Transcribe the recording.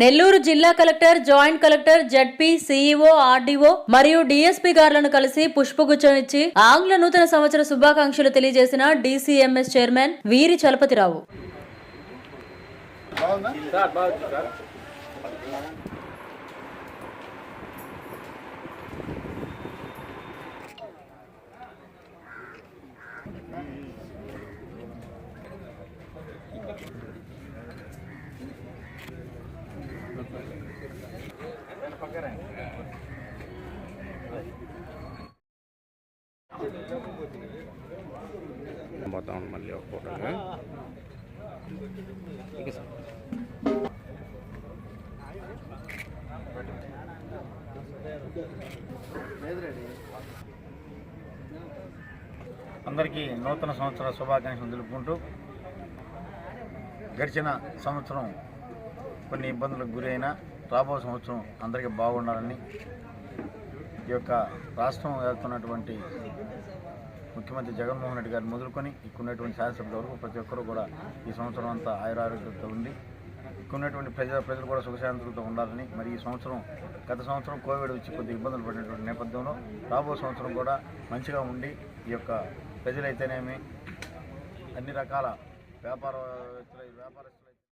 నెల్లూరు జిల్లా collector joint collector ZP CEO RDO మరియు DSP గారులను కలిసి పుష్పగుచ్చం ఇచ్చి ఆంగ్ల నూతన సంవత్సర శుభాకాంక్షలు తెలియజేసిన డీసీఎంఎస్ చైర్మన్ వీరి చలపతిరావు. పోతాం మళ్ళీ ఒక ఫోటోగా అందరికీ నూతన సంవత్సర శుభాకాంక్షలు తెలుపుకుంటూ గడిచిన సంవత్సరం కొన్ని ఇబ్బందులకు గురి అయినా రాబో సంవత్సరం అందరికీ బాగుండాలని ఈ యొక్క రాష్ట్రం వెళ్తున్నటువంటి ముఖ్యమంత్రి జగన్మోహన్ రెడ్డి గారు మొదలుకొని ఇక్కడున్నటువంటి శాసనసభ్యుల వరకు ప్రతి ఒక్కరూ కూడా ఈ సంవత్సరం అంతా ఆయురారోగ్యంతో ఉండి ఇక్కడున్నటువంటి ప్రజల ప్రజలు కూడా సుఖశాంతులతో ఉండాలని మరి ఈ సంవత్సరం గత సంవత్సరం కోవిడ్ వచ్చి కొద్ది ఇబ్బందులు పడినటువంటి నేపథ్యంలో రాబో సంవత్సరం కూడా మంచిగా ఉండి ఈ యొక్క ప్రజలైతేనేమి అన్ని రకాల వ్యాపార వ్యాపారస్తులు